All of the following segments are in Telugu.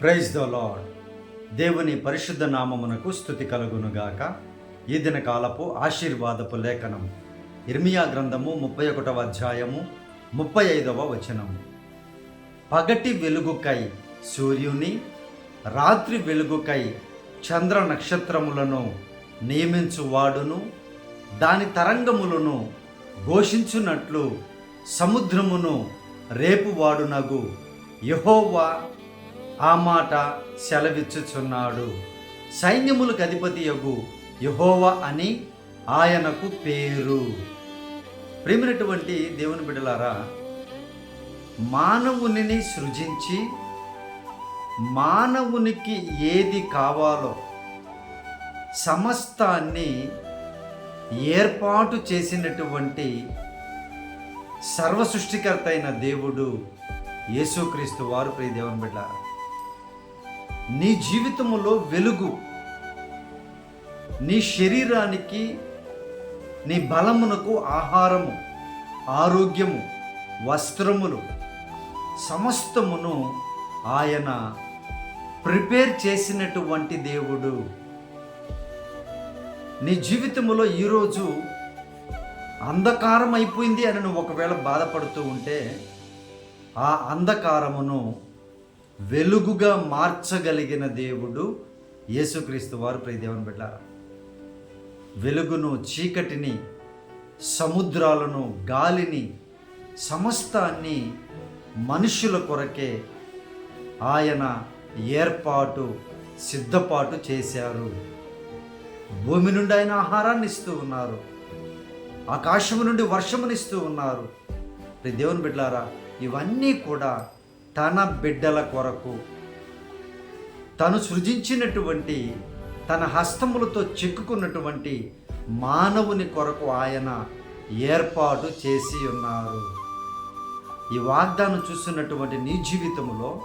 ప్రైజ్ ద లాడ్ దేవుని పరిశుద్ధ నామమునకు స్థుతి కలుగునుగాక. ఈ దిన కాలపు ఆశీర్వాదపు లేఖనం. ఇర్మియా గ్రంథము ముప్పై ఒకటవ అధ్యాయము ముప్పై ఐదవ వచనము. పగటి వెలుగుకై సూర్యుని రాత్రి వెలుగుకై చంద్ర నక్షత్రములను నియమించువాడును. దాని తరంగములను ఘోషించున్నట్లు సముద్రమును రేపువాడునగు. యహోవా ఆ మాట సెలవిచ్చుచున్నాడు. సైన్యములకు అధిపతి యగు యహోవ అని ఆయనకు పేరు. ప్రేమినటువంటి దేవుని బిడ్డలారా మానవునిని సృజించి మానవునికి ఏది కావాలో సమస్తాన్ని ఏర్పాటు చేసినటువంటి సర్వసృష్టికర్త అయిన దేవుడు యేసుక్రీస్తు వారు ప్రియ దేవుని బిడ్డారు నీ జీవితములో వెలుగు నీ శరీరానికి నీ బలమునకు ఆహారము ఆరోగ్యము వస్త్రములు సమస్తమును ఆయన ప్రిపేర్ చేసినటువంటి దేవుడు. నీ జీవితంలో ఈరోజు అంధకారం అయిపోయింది అని నువ్వు ఒకవేళ బాధపడుతూ ఉంటే ఆ అంధకారమును వెలుగుగా మార్చగలిగిన దేవుడు యేసుక్రీస్తు వారు. ప్రతి దేవుని బిడ్డ వెలుగును చీకటిని సముద్రాలను గాలిని సమస్తాన్ని మనుషుల కొరకే ఆయన ఏర్పాటు సిద్ధపాటు చేశారు. భూమి నుండి ఆయన ఆహారాన్ని ఇస్తూ ఉన్నారు. ఆకాశము నుండి వర్షమునిస్తూ ఉన్నారు. ప్రతి దేవుని బిడ్డారా ఇవన్నీ కూడా తన బిడ్డల కొరకు. తను సృజించినటువంటి తన హస్తములతో చెక్కుకున్నటువంటి మానవుని కొరకు ఆయన ఏర్పాటు చేసి ఉన్నారు. ఈ వాగ్దానం చూస్తున్నటువంటి నీ జీవితంలో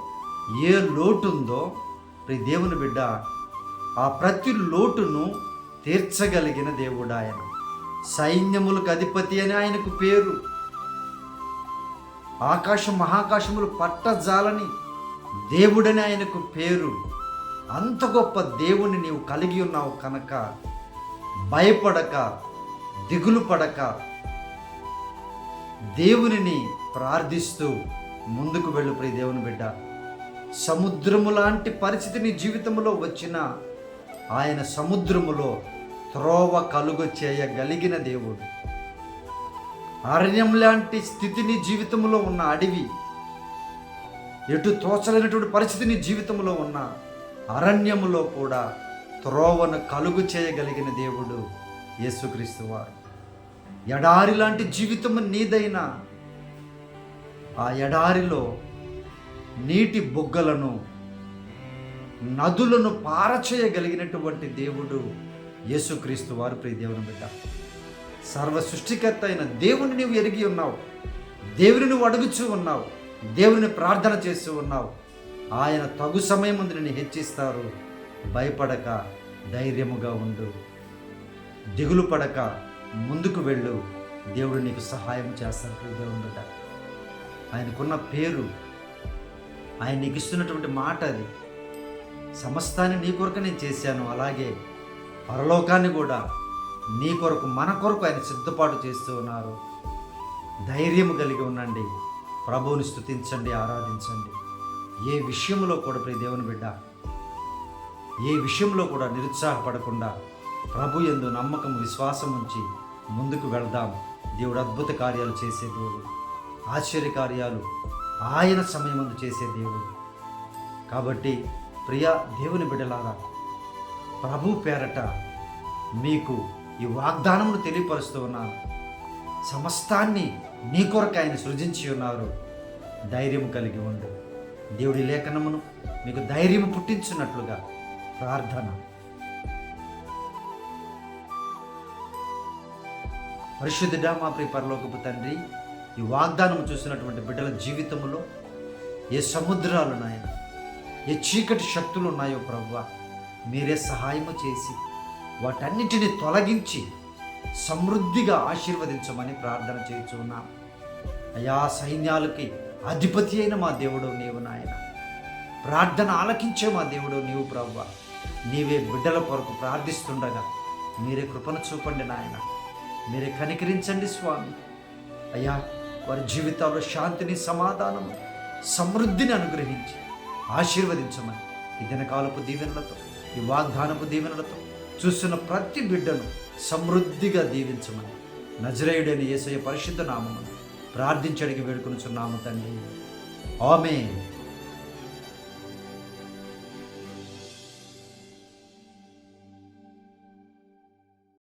ఏ లోటు ఉందో ప్రియ దేవుని బిడ్డ ఆ ప్రతి లోటును తీర్చగలిగిన దేవుడు ఆయన. సైన్యములకు అధిపతి అని ఆయనకు పేరు. ఆకాశం మహాకాశములు పట్టజాలని దేవుడని ఆయనకు పేరు. అంత గొప్ప దేవుని నీవు కలిగి ఉన్నావు కనుక భయపడక దిగులు పడక. దేవునిని ప్రార్థిస్తూ ముందుకు వెళ్ళు ప్రియ దేవుని బిడ్డ. సముద్రము లాంటి పరిస్థితి నీ జీవితంలో వచ్చిన ఆయన సముద్రములో త్రోవ కలుగు చేయగలిగిన దేవుడు. అరణ్యం లాంటి స్థితిని జీవితంలో ఉన్న అడవి. ఎటు తోచలేనటువంటి పరిస్థితిని జీవితంలో ఉన్న అరణ్యములో కూడా త్రోవను కలుగు చేయగలిగిన దేవుడు యేసుక్రీస్తు వారు. ఎడారి లాంటి జీవితము నీదైనా ఆ ఎడారిలో నీటి బొగ్గలను నదులను పారచేయగలిగినటువంటి దేవుడు యేసుక్రీస్తు వారు ప్రియ దేవుని బిడ్డ. సర్వ సృష్టికర్త అయిన దేవుని నీవు ఎరిగి ఉన్నావు. దేవుని నువ్వు అడుగుచూ ఉన్నావు. దేవుని ప్రార్థన చేస్తూ ఉన్నావు. ఆయన తగు సమయం ముందు నిన్ను హెచ్చిస్తారు. భయపడక ధైర్యముగా ఉండు. దిగులు పడక ముందుకు వెళ్ళు. దేవుడు నీకు సహాయం చేస్తారు ప్రియ ఆయనకున్న పేరు ఆయన నీకు ఇస్తున్నటువంటి మాట అది. సమస్తాన్ని నీ కొరకు నేను చేశాను. అలాగే పరలోకాన్ని కూడా నీ కొరకు మన కొరకు ఆయన సిద్ధపాటు చేస్తూ ఉన్నారు. ధైర్యము కలిగి ఉండండి. ప్రభువుని స్తుతించండి ఆరాధించండి. ఏ విషయంలో కూడా ప్రియ దేవుని బిడ్డ ఏ విషయంలో కూడా నిరుత్సాహపడకుండా ప్రభు ఎందు నమ్మకం విశ్వాసం ఉంచి ముందుకు వెళ్దాం. దేవుడు అద్భుత కార్యాలు చేసే దేవుడు. ఆశ్చర్య కార్యాలు ఆయన సమయమందు చేసే దేవుడు. కాబట్టి ప్రియ దేవుని బిడ్డలారా ప్రభు పేరట మీకు ఈ వాగ్దానమును తెలియపరుస్తూ ఉన్నాను సమస్తాన్ని నీ కొరకు ఆయన సృజించి ఉన్నారు. ధైర్యం కలిగి ఉండు. దేవుడి లేఖనమును మీకు ధైర్యం పుట్టించున్నట్లుగా ప్రార్థన. పరిశుద్ధుడా మా ప్రియ పరలోకపు తండ్రి ఈ వాగ్దానం చూసినటువంటి బిడ్డల జీవితంలో ఏ సముద్రాలు నాయన ఏ చీకటి శక్తులు ఉన్నాయో ప్రవ్వ మీరే సహాయము చేసి వాటన్నిటిని తొలగించి సమృద్ధిగా ఆశీర్వదించమని ప్రార్థన చేయుచున్నాం అయా సైన్యాలకి అధిపతి అయిన మా దేవుడు నీవు నాయన. ప్రార్థన ఆలకించే మా దేవుడు నీవు ప్రవ్వ. నీవే బిడ్డల కొరకు ప్రార్థిస్తుండగా మీరే కృపను చూపండి నాయన. మీరే కనికరించండి స్వామి. అయ్యా వారి జీవితాల్లో శాంతిని సమాధానము సమృద్ధిని అనుగ్రహించి ఆశీర్వదించమని ఈ దినకాలపు దీవెనలతో ఈ వాగ్దానపు దీవెనలతో చూస్తున్న ప్రతి బిడ్డను సమృద్ధిగా దీవించమని. నజరేయుడైన యేసయ్య పరిశుద్ధ నామమును ప్రార్థించడానికి వేడుకొనుచున్నాము తండ్రి. ఆమె